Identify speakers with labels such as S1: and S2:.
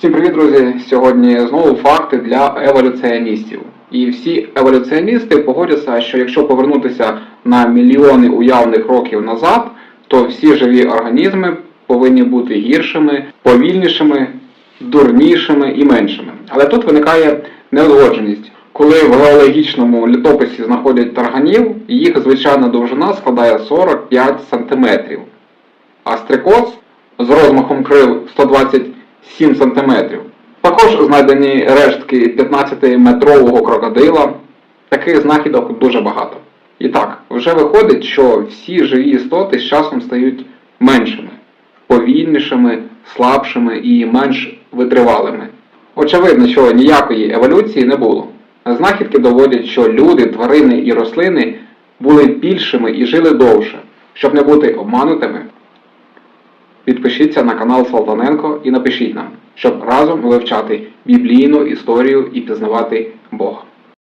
S1: Всім привіт, друзі! Сьогодні знову факти для еволюціоністів. І всі еволюціоністи погодяться, що якщо повернутися на мільйони уявних років назад, то всі живі організми повинні бути гіршими, повільнішими, дурнішими і меншими. Але тут виникає неузгодженість. Коли в геологічному літописі знаходять тарганів, їх звичайна довжина складає 45 см. А стрикоз з розмахом крил 127 см. Також знайдені рештки 15-метрового крокодила. Таких знахідок дуже багато. І так, вже виходить, що всі живі істоти з часом стають меншими, повільнішими, слабшими і менш витривалими. Очевидно, що ніякої еволюції не було. Знахідки доводять, що люди, тварини і рослини були більшими і жили довше. Щоб не бути обманутими, підпишіться на канал Салтаненко і напишіть нам, щоб разом вивчати біблійну історію і пізнавати Бога.